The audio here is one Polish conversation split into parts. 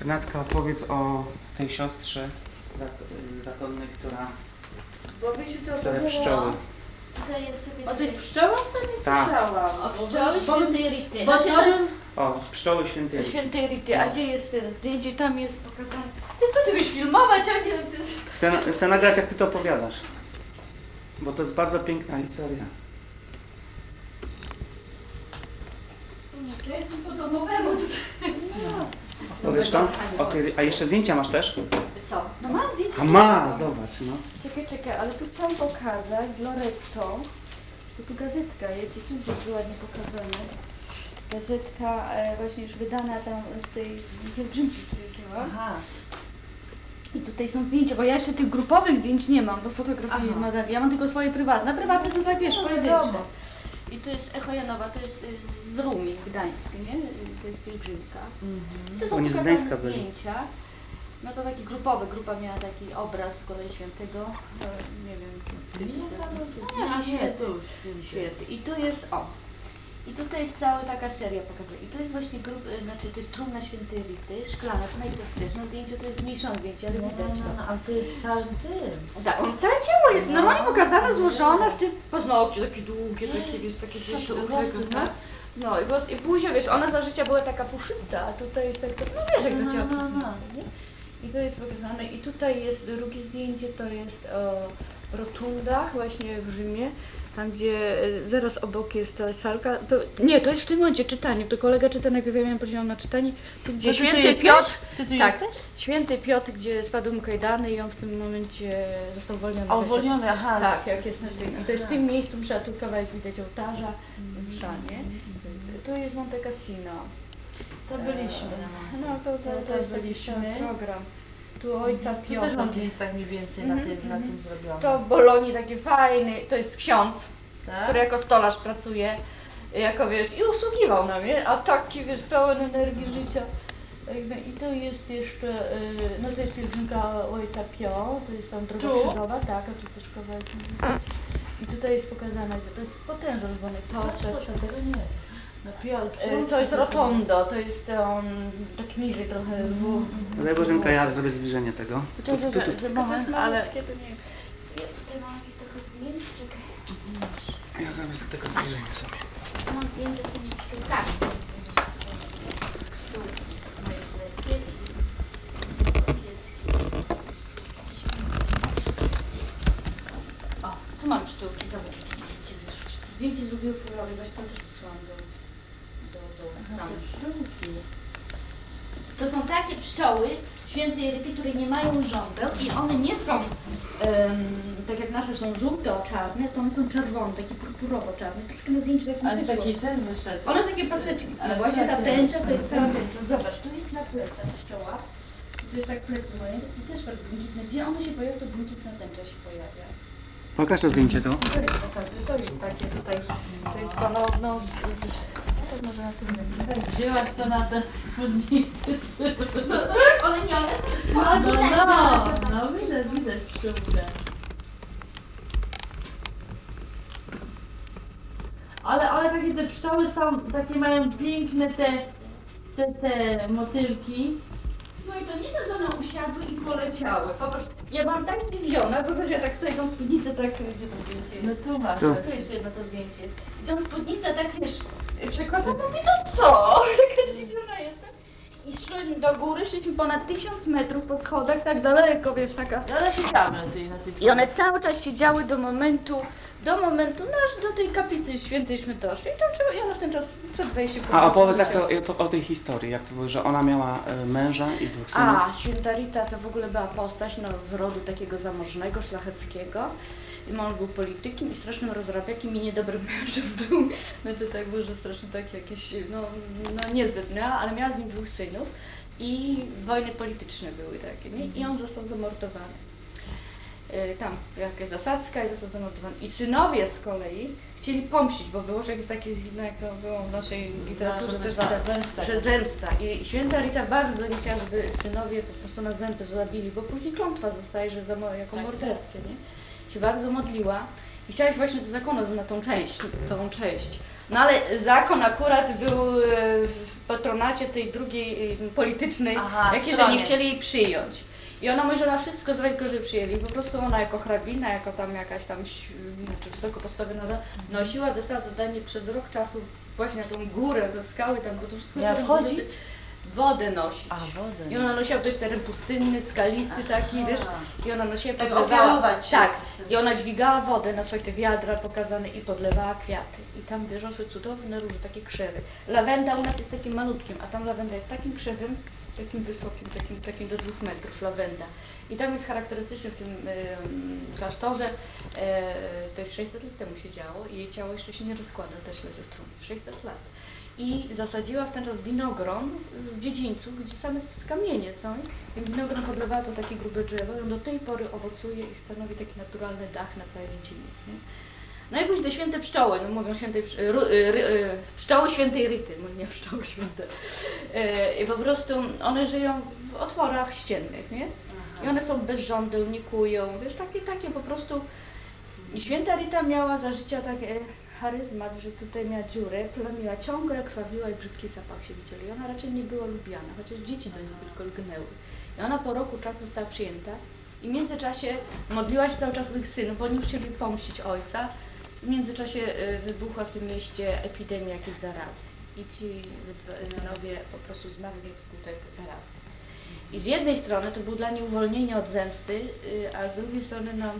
Renatka, opowiedz o tej siostrze zak- zakonnej, która Bo byś to te opowiadała. pszczoły. O tych pszczołach to nie Tak. słyszałam. O pszczoły bo- świętej Rity. Bo Znaczy, to to jest O, pszczoły świętej. Świętej Rity, a gdzie jest teraz zdjęcie? Tam jest pokazane. Ty co ty byś filmować, a nie... Chcę, chcę nagrać, jak ty to opowiadasz. Bo to jest bardzo piękna historia. To jest po domowemu tutaj. Powiesz to? O, ty, a jeszcze zdjęcia masz też? Co? No mam zdjęcie. A ma, zobacz, no. Czekaj, czekaj, ale tu chciałam pokazać z Lorettą. To tu gazetka jest i tu jest bardzo ładnie pokazane. Gazetka e, właśnie już wydana tam z tej pielgrzymki, której wzięłam. Aha. I tutaj są zdjęcia, bo ja jeszcze tych grupowych zdjęć nie mam, bo fotografuję Aha. Madawia. Ja mam tylko swoje prywatne. Prywatne to tak wiesz, No, pojedyncze. To jest Echo Janowa, to jest y, z Rumi, Gdańsk, nie? Y, To jest pielgrzymka. To są Oni z pokazane Gdańska byli. zdjęcia. No to taki grupowy, grupa miała taki obraz z kolei świętego, e, nie wiem, No, jakiś nie, święty, święty. I tu jest, o, i tutaj jest cała taka seria pokazuje. I to jest właśnie grup, y, znaczy to jest trumna świętej Rity, szklana, to najpierw też, na zdjęciu to jest zmniejszone zdjęcie, ale No, widać no, to. no, ale to jest całym tym. Tak, on całe ciało jest normalnie pokazane, złożone w tym paznokcie, takie długie, takie, wiesz, takie gdzieś włosy, tego, tak? No i, włos- i później, wiesz, ona za życia była taka puszysta, a tutaj jest tak, no wiesz, jak do No, ciała no, no. I to jest pokazane. I tutaj jest drugie zdjęcie, to jest o rotundach właśnie w Rzymie, tam gdzie e, zaraz obok jest ta salka. To, nie, to jest w tym momencie czytanie, to kolega czyta, najpierw ja miałam podział na czytanie, tu gdzie To święty? Piotr, Ty tu tak, jesteś? święty Piotr, gdzie spadł mu kajdany i on w tym momencie został uwolniony. A uwolniony, aha. Tak, jak jest na tym. I to jest w tym miejscu msza, tu kawałek widać ołtarza, msza, nie? To jest- Tu jest Monte Cassino. To byliśmy. No to, to, To to jest byliśmy. program. Tu ojca Tu też mam Piotra. zdjęć tak mniej więcej na Mhm, tym, na mhm. tym zrobione. To w Bolonii taki fajny, to jest ksiądz, tak? który jako stolarz pracuje, jako wiesz, i usługiwał nam, nie? A taki wiesz, pełen energii życia. I to jest jeszcze, y, no to jest pielgrzymka ojca Pio, to jest tam droga Tu? krzyżowa, tak, a tu też kawałek. I tutaj jest pokazane, że to jest potężny postać. Patrz, tego nie. Y, To jest rotondo, to jest on tak niżej trochę. w- Daj Bożenka, ja zrobię zbliżenie tego. To, że, że, że To jest moment, ale... malutkie, to nie Ja tutaj mam jakieś trochę zdjęć, czekaj. Ja zrobię z tego zbliżenie sobie. Mam zdjęcie z. Tu i pieski. O, tu mam pszczółki, zobacz jakie zdjęcie wyszło. Zdjęcie zrobiły furorę, właśnie to też wysłałam do, do, do Aha, tam. To. To są takie pszczoły świętej Ryty, które nie mają żądeł i one nie są Em, tak jak nasze są żółte, o czarne, to one są czerwone, takie purpurowo-czarne. Troszkę na zdjęciu tak nie Ale taki ten wyszedł. One takie paseczki, ale Ale właśnie ta tak, tęcza to tak. jest cała tęcza. Zobacz, tu jest na plecach pszczoła. Tu jest tak plecy moje i też tak błękitne. Gdzie one się pojawią, to błękitna tęcza się pojawia. Pokaż to zdjęcie. To to jest takie tutaj, to jest to no, no, to może na tym ręce. Wzięłaś to na te spódnicy, czy... one nie, one są No, no, no, widać, no, no. no widać, widać pszczółkę. Ale, ale takie te pszczoły są, takie mają piękne te, te, te motylki. Słuchaj, to nie to, że one usiadły i poleciały. Po prostu, ja byłam tak zdziwiona, bo to się tak stoi tą spódnicę, tak, gdzie to zdjęcie No jest? tu masz. Tu. Tu jeszcze jedno to zdjęcie jest. I tą spódnicę tak, wiesz, przekładam, mówię, no co? Jaka zdziwiona jestem. I szliśmy do góry, szliśmy ponad tysiąc metrów po schodach, tak daleko, wiesz, taka. I one siedziały na tej, na tej I one cały czas siedziały do momentu, do momentu, no aż do tej kaplicy świętejśmy doszli. I, tam, trzeba- i one w ten czas przed wejściem po A prostu opowiedz jak to, to, o tej historii, jak to było, że ona miała e, męża i dwóch synów. A, święta Rita to w ogóle była postać no, z rodu takiego zamożnego, szlacheckiego. I mąż był politykiem i strasznym rozrabiakiem i niedobrym mężem był. Znaczy tak było, że strasznie tak jakieś, no, no niezbyt miała, ale miała z nim dwóch synów i wojny polityczne były takie, nie? I on został zamordowany. Y, Tam jakaś zasadzka i został zamordowany. I synowie z kolei chcieli pomścić, bo było, że jest takie, no jak to było w naszej literaturze też pisane, zemsta. że zemsta. I święta Rita bardzo nie chciała, żeby synowie po prostu na zęby zabili, bo później klątwa zostaje, że za, jako Tak. mordercy, nie? Się bardzo modliła I chciałaś właśnie do zakonu na tą część, tą część. No ale zakon akurat był e, w patronacie tej drugiej e, politycznej, Aha, że nie chcieli jej przyjąć. I ona mówi, że ona wszystko zrobi, tylko że przyjęli. Po prostu ona jako hrabina, jako tam jakaś tam znaczy wysoko postawiona, no, nosiła, dostała zadanie przez rok czasu właśnie na tą górę, te skały tam, bo to wszystko wchodzić? dosyć- wodę nosić. A, wodę. I ona nosiła, jest teren pustynny, skalisty taki, wiesz, i ona nosiła, Tak podlewała, się. tak, i ona dźwigała wodę na swoje te wiadra pokazane i podlewała kwiaty. I tam sobie cudowne róże, takie krzewy. Lawenda u nas jest takim malutkim, a tam lawenda jest takim krzewem, takim wysokim, takim, takim do dwóch metrów lawenda. I tam jest charakterystyczne w tym em, klasztorze, e, to jest 600 lat temu się działo i jej ciało jeszcze się nie rozkłada, też leży w trumnie, 600 lat. I zasadziła w ten czas winogron w dziedzińcu, gdzie same kamienie są. I winogron podlewała to takie grube drzewo i on do tej pory owocuje i stanowi taki naturalny dach na cały dziedziniec. Nie? No i później te święte pszczoły, no mówią świętej, ry, y, pszczoły świętej Ryty, no nie pszczoły święte. E, I po prostu one żyją w otworach ściennych, nie? I one są bez żądeł, nie kują, wiesz, takie, takie po prostu. I święta Rita miała za życia takie charyzmat, że tutaj miała dziurę, plamiła ciągle, krwawiła i brzydki zapach się widzieli. I ona raczej nie była lubiana, chociaż dzieci do niej tylko lgnęły. I ona po roku czasu została przyjęta i w międzyczasie modliła się cały czas o tych synów, bo oni chcieli pomścić ojca. W międzyczasie y, wybuchła w tym mieście epidemia jakiejś zarazy. I ci synowie po prostu zmarli wskutek zarazy. I z jednej strony to było dla niej uwolnienie od zemsty, y, a z drugiej strony no,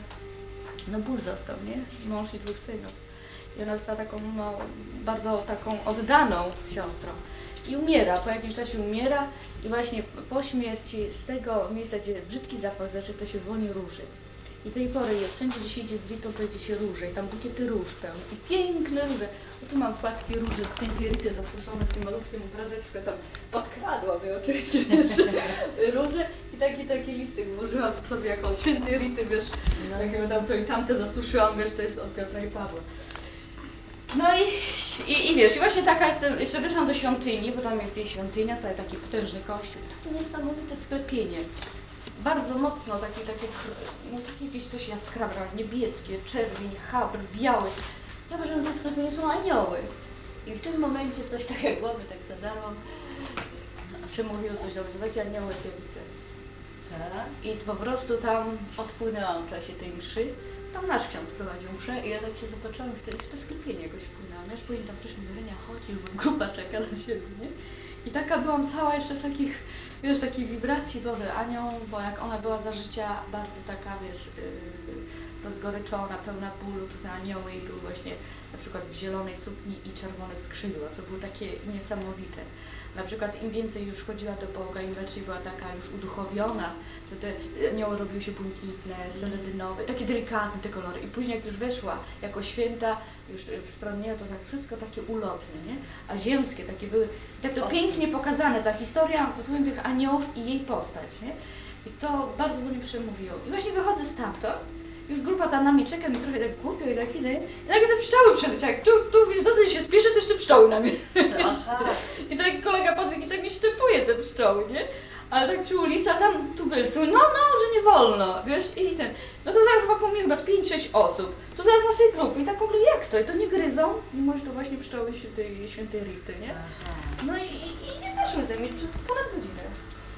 no ból został, nie? Mąż i dwóch synów. I ona została taką no, bardzo taką oddaną siostrą. I umiera, po jakimś czasie umiera i właśnie po śmierci z tego miejsca, gdzie brzydki zapach zaczął, to się woni róży. I tej pory jest, wszędzie gdzie się idzie z Ritą, to idzie się róże i tam bukiety róż pełne. I piękne róże. O tu mam płatki róży z Rity zasuszone w tym malutkim obrazeczku, tam podkradłam je oczywiście, róże i taki, taki listek włożyłam sobie jako od Świętej Rity, wiesz, takiego tam sobie tamte zasuszyłam, wiesz, to jest od Piotra i Pawła. No i, i, i wiesz, i właśnie taka jestem, jeszcze weszłam do świątyni, bo tam jest jej świątynia, cały taki potężny kościół, takie niesamowite sklepienie. Bardzo mocno, takie, takie, no takie jakieś coś jaskrawe, niebieskie, czerwień, habr, biały. Ja uważam, że na tym sklepieniu są anioły. I w tym momencie coś tak jak głowy tak zadarłam, przemówiło coś do mnie, to takie anioły ja widzę. Tak. I po prostu tam odpłynęłam w czasie tej mszy. Tam nasz ksiądz prowadził mszę i ja tak się zobaczyłam wtedy w to sklepienie jakoś wpłynęłam. Wiesz, później tam też mówię, Lenia, chodź, już bo grupa czeka na ciebie, nie? I taka byłam cała jeszcze w takich, wiesz, takiej wibracji, Boże, anioł, bo jak ona była za życia bardzo taka, wiesz, yy, rozgoryczona, pełna bólu, to te anioły i były właśnie na przykład w zielonej sukni i czerwone skrzydła, co było takie niesamowite. Na przykład im więcej już chodziła do Boga, im bardziej była taka już uduchowiona, to te anioły robiły się błękitne, seledynowe, takie delikatne te kolory. I później jak już weszła jako święta, już w stronę to tak wszystko takie ulotne, nie? A ziemskie takie były, tak to Ostry. pięknie pokazane, ta historia tych aniołów i jej postać, nie? I to bardzo do mnie przemówiło. I właśnie wychodzę stamtąd, już grupa tam na mnie czeka, mi trochę tak głupio i tak idę, i nagle te pszczoły przeleciały. Tu, tu wiesz, dosyć się spieszę, to jeszcze pszczoły na mnie. Aha. I tak kolega podbiegł i tak mi szczepuje te pszczoły, nie? Ale tak przy ulicy, a tam tubylcy, no, no, że nie wolno, wiesz, i ten. No to zaraz wokół mnie chyba z 5-6 osób. To zaraz naszej grupy. I tak w ogóle jak to? I to nie gryzą? I może to właśnie pszczoły świętej, świętej Rity, nie? Aha. No i, i, i nie zeszły ze mnie przez ponad godzinę.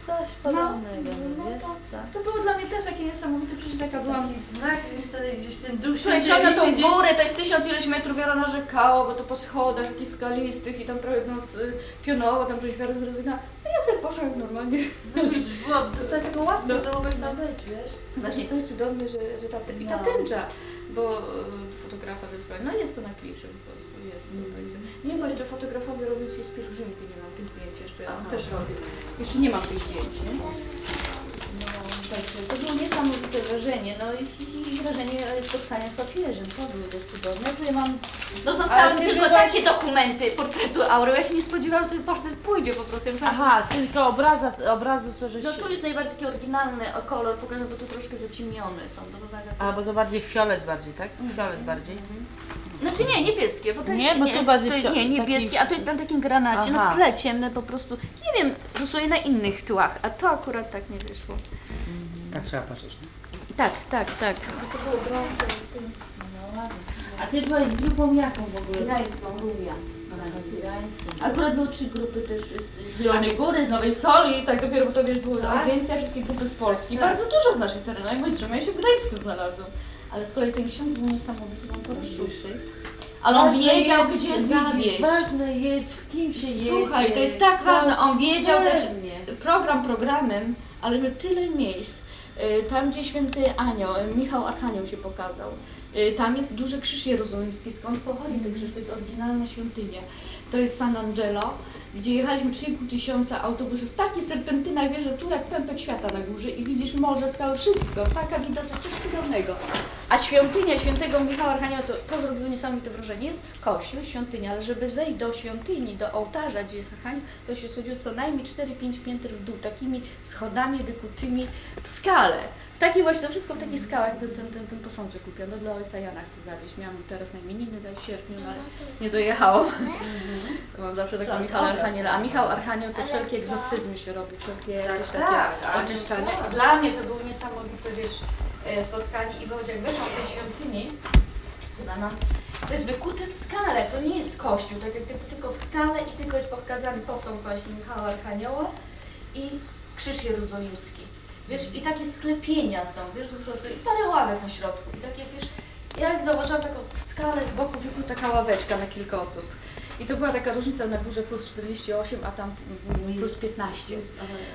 Coś podobnego, no, no, wiesz, tak. to było dla mnie też takie niesamowite przeżycie, taka byłam Taki znak, wiesz, wtedy gdzieś ten duch Słuchaj, świętej szłam na tą gdzieś- górę, to jest tysiąc ileś metrów, wiara narzekała, bo to po schodach jakichś skalistych i tam trochę nas y, pionowo, tam coś wiara zrezygna. No ja sobie poszłam jak normalnie. No widzisz, była, dostać taką łaskę, No. że mogłeś tam być, wiesz? Właśnie to jest cudowne, że, że ta, i ta No. tęcza, bo y, fotografa prawda, no jest to na kliszy po prostu, jest to Mm. także. Nie, bo jeszcze fotografowie robią ci z pielgrzymki, nie mam tych zdjęć jeszcze, ja Aha. też robię. Jeszcze nie mam tych zdjęć, nie? No, także wrażenie, no i, i wrażenie spotkania z papieżem, to było dość cudowne. Ja tutaj mam, no zostały tylko byłaś- takie dokumenty portretu Aury, ja się nie spodziewałam, że ten portret pójdzie po prostu. Aha, tylko obraza, obrazu, co żeś... No tu jest najbardziej taki oryginalny o kolor pokazany, bo tu troszkę zaciemnione są, bo to tak A, bo to bardziej fiolet bardziej, tak? Mhm. Fiolet bardziej. Znaczy nie, niebieskie, bo to jest Nie, bo tu bardziej to, nie, niebieskie, taki- a to jest na takim granacie, Aha. no tle ciemne po prostu. Nie wiem, rysuję na innych tłach, a to akurat tak nie wyszło. Tak trzeba patrzeć. Nie? Tak, tak, tak. Bo to było. No ładnie. ty byłaś z grupą jaką w ogóle? Gdańską, Rówia. Akurat były trzy grupy też z, z Zielonej Góry, z Nowej Soli, tak dopiero, bo to wiesz, była Tak? agencja, wszystkie grupy z Polski. Tak. Bardzo dużo z naszych terenów, mój trzymaj się w Gdańsku znalazłem. Ale z kolei ten ksiądz był niesamowity, on po raz szósty. Ale on Ważne wiedział, jest, gdzie zawieźć. Ważne jest, z kim się jedzie. Słuchaj, to jest tak ważne, on wiedział też, program programem, ale że tyle miejsc. Y, Tam, gdzie święty Anioł, y, Michał Archanioł się pokazał. Y, Tam jest duży krzyż jerozolimski. Skąd pochodzi ten krzyż? To jest oryginalna świątynia. To jest San Angelo, gdzie jechaliśmy 3,5 tysiąca autobusów. Taki serpentyna, wiesz, że tu jak pępek świata na górze i widzisz morze, skały, wszystko. Taka widoczność, coś cudownego. A świątynia świętego Michała Archanioła to, to zrobiło niesamowite wrażenie. Jest kościół, świątynia, ale żeby zejść do świątyni, do ołtarza, gdzie jest Archanioł, to się schodziło co najmniej 4-5 pięter w dół, takimi schodami wykutymi w skale. W takiej właśnie, to wszystko w takich skałach, ten, ten, ten, ten posążek kupiony dla ojca Jana chcę zawieźć. Miałam teraz na imieniny w sierpniu, no ale nie dojechało. To Mam zawsze taką Michała Archaniela. A tak. Michał Archanioł to wszelkie egzorcyzmy się robi, wszelkie Tak, jakieś tak, takie ale oczyszczania. tak. I dla mnie to było niesamowite, wiesz, e, spotkanie i Wodziak weszłam do tej świątyni, to jest wykute w skale, to nie jest kościół, tak jak typu, tylko w skale i tylko jest pokazany posąg właśnie Michała i krzyż jerozolimski. Wiesz, i takie sklepienia są, wiesz, po prostu i parę ławek na środku. I takie, wiesz, ja jak zauważyłam taką w skale z boku wykuta taka ławeczka na kilka osób. I to była taka różnica na górze plus 48, a tam plus 15.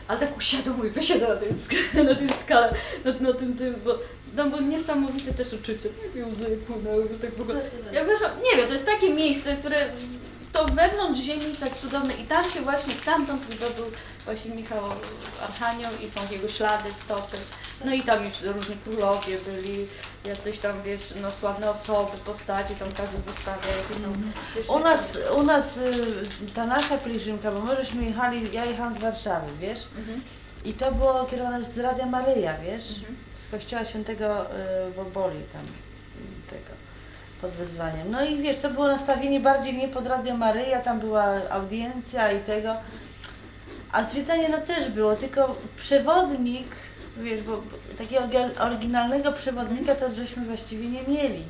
Ale tak usiadłam i wysiadła na tej, sk- na tej skale, na, na tym, tym, bo tam było niesamowite też uczucie. Jak łzy płynęły, że tak w ogóle. Ja wiesz, nie wiem, to jest takie miejsce, które to wewnątrz ziemi tak cudowne i tam się właśnie stamtąd wydobył właśnie Michał Archanioł i są jego ślady, stopy. No i tam już różni królowie byli, jacyś tam, wiesz, no sławne osoby, postaci, tam każdy zostawia jakieś tam... wiesz, U nas, u nas y, ta nasza pielgrzymka, bo my żeśmy jechali, ja jechałam z Warszawy, wiesz? Mhm. I to było kierowane z Radia Maryja, wiesz? Mhm. Z kościoła świętego y, Boboli tam, y, tego, pod wezwaniem. No i wiesz, to było nastawienie bardziej nie pod Radio Maryja, tam była audiencja i tego. A zwiedzanie no też było, tylko przewodnik, wiesz, bo bo takiego oryginalnego przewodnika to żeśmy właściwie nie mieli.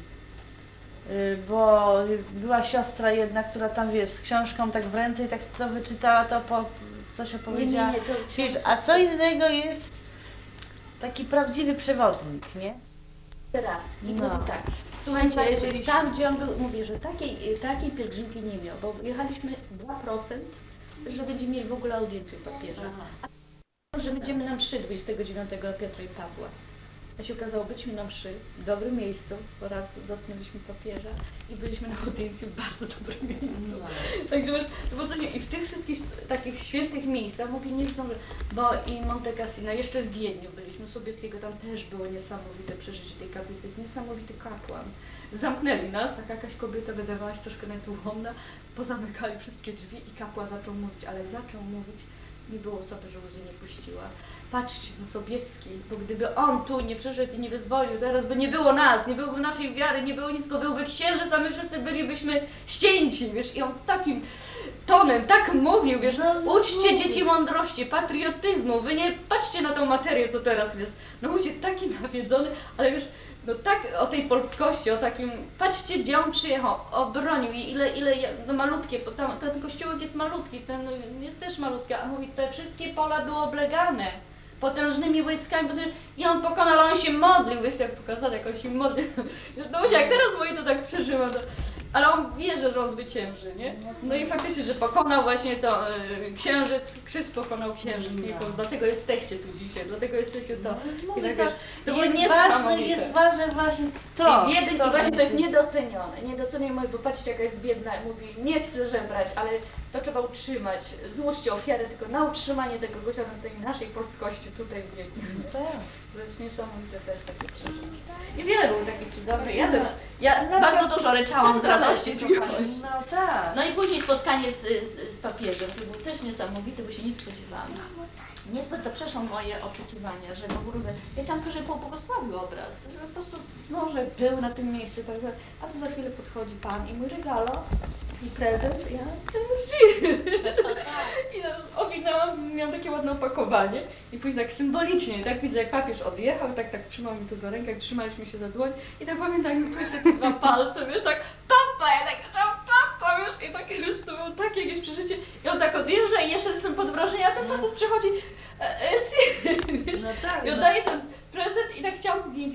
Y, Bo była siostra jedna, która tam wiesz, z książką tak w ręce i tak co wyczytała, to po, coś Nie, nie, opowiedziała. nie, to Wiesz, a co innego jest taki prawdziwy przewodnik, nie? Teraz. I No. powiem tak. Słuchajcie, Tak tam gdzie on był, mówię, że takiej, takiej pielgrzymki nie miał, bo jechaliśmy 2%, że będziemy mieli w ogóle audiencję papieża. Że będziemy na mszy 29 Piotra i Pawła. A się okazało, byliśmy na mszy w dobrym miejscu, po raz dotknęliśmy papieża i byliśmy na audiencji w bardzo dobrym miejscu. Także wiesz, było coś, i w tych wszystkich takich świętych miejscach mówię, nie zdążę, bo i Monte Cassino, jeszcze w Wiedniu byliśmy, Sobieskiego, tam też było niesamowite przeżycie tej kaplicy, jest niesamowity kapłan. Zamknęli nas, taka jakaś kobieta wydawała się troszkę nietułomna, pozamykali wszystkie drzwi i kapłan zaczął mówić, ale zaczął mówić, nie było osoby, że łzy nie puściła. Patrzcie na Sobieski, bo gdyby on tu nie przyszedł i nie wyzwolił, teraz by nie było nas, nie byłoby naszej wiary, nie było nic, tylko byłby księżyc, a my wszyscy bylibyśmy ścięci, wiesz, i on takim tonem tak mówił, wiesz, No, uczcie mówię. dzieci mądrości, patriotyzmu, wy nie patrzcie na tą materię, co teraz jest. No mówicie, taki nawiedzony, ale wiesz, no tak o tej polskości, o takim, patrzcie gdzie on przyjechał, obronił i ile, ile, no malutkie, bo tam, ten kościółek jest malutki, ten jest też malutki, a mówi, te wszystkie pola były oblegane potężnymi wojskami, i on pokonał, on się modlił, wiesz, jak pokazali, jak on się modlił, no jak teraz mówi, to tak przeżyłam, to, ale on wierzy, że on zwycięży, nie? No i faktycznie, że pokonał właśnie to y, księżyc, krzyż pokonał księżyc, i No. dlatego jesteście tu dzisiaj, dlatego jesteście to. I Mówię, tak to wiesz, to było jest ważne, niesamowite. jest ważne właśnie to. I Wiedeń, to i właśnie to jest będzie. niedocenione. Niedocenione bo patrzcie jaka jest biedna i mówi, nie chcę żebrać, ale to trzeba utrzymać. Złóżcie ofiarę tylko na utrzymanie tego gościa, na tej naszej polskości tutaj w Wiedniu. Tak. To jest niesamowite też takie przeżycie. I wiele było takich cudownych. Ja, No. ja No, bardzo to- dużo ryczałam z radości, słuchajcie. No tak. No i później spotkanie z, z, z papieżem, to było też niesamowite, bo się nie spodziewałam. Niezbyt to przeszło moje oczekiwania, że w ogóle, ja chciałam tylko, żeby pobłogosławił obraz, że po prostu, no, że był na tym miejscu, tak, a tu za chwilę podchodzi Pan i mój regalo, prezent, ja ten. Tak, tak, tak. I nas owinęłam, miałam takie ładne opakowanie i później tak symbolicznie, tak widzę jak papież odjechał, tak tak trzymał mi to za rękę, jak trzymaliśmy się za dłoń. I tak pamiętam, mi pójść tak na palce, wiesz, tak papa, ja tak tam papa, wiesz, i tak wiesz, to było takie jakieś przeżycie. I on tak odjeżdża i jeszcze jestem pod wrażeniem, a ten facet przychodzi, e, e, si, no tak, i oddaje no. ten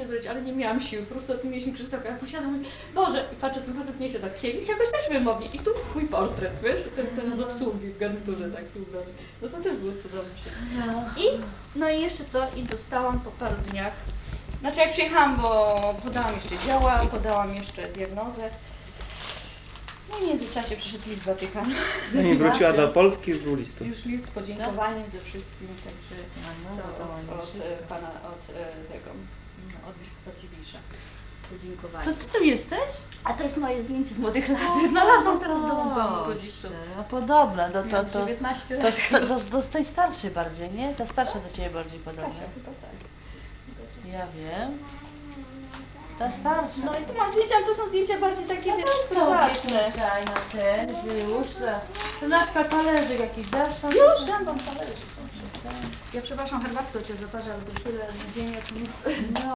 zrobić, ale nie miałam siły. Po prostu o tym mieliśmy krzesełka. Jak mówię, Boże, i patrzę, ten facet niesie tak kielich, jakoś też wymownie. I tu mój portret, wiesz, ten, ten z obsługi w garniturze taki ubrany. No to też było cudownie. I, no i jeszcze co, i dostałam po paru dniach, znaczy jak przyjechałam, bo podałam jeszcze działa, podałam jeszcze diagnozę. No i w międzyczasie przyszedł list z Watykanu. Zanim wróciła do Polski, już był list. Już list z podziękowaniem ze wszystkim, także No, to no, od, to od e, pana, od e, tego, no, od biskupa Dziwisza. Podziękowanie. To ty tu jesteś? A to jest moje zdjęcie z młodych lat. Znalazłam teraz w domu rodziców. No podobne, no to, Miałam to, 19 to, lat. to, to, to z tej starszej bardziej, nie? Ta starsza do ciebie bardziej podobna. Kasia, chyba tak. Ja wiem. Ta starsza. No i tu mam zdjęcia, ale to są zdjęcia bardziej takie, wiesz, są prywatne. tutaj na ten, wyłóż zaraz. To Natka talerzyk jakiś dasz tam? Już dam wam talerzyk. Ja przepraszam, herbatkę cię zaparzę, ale to tyle, nie wiem jak nic. No.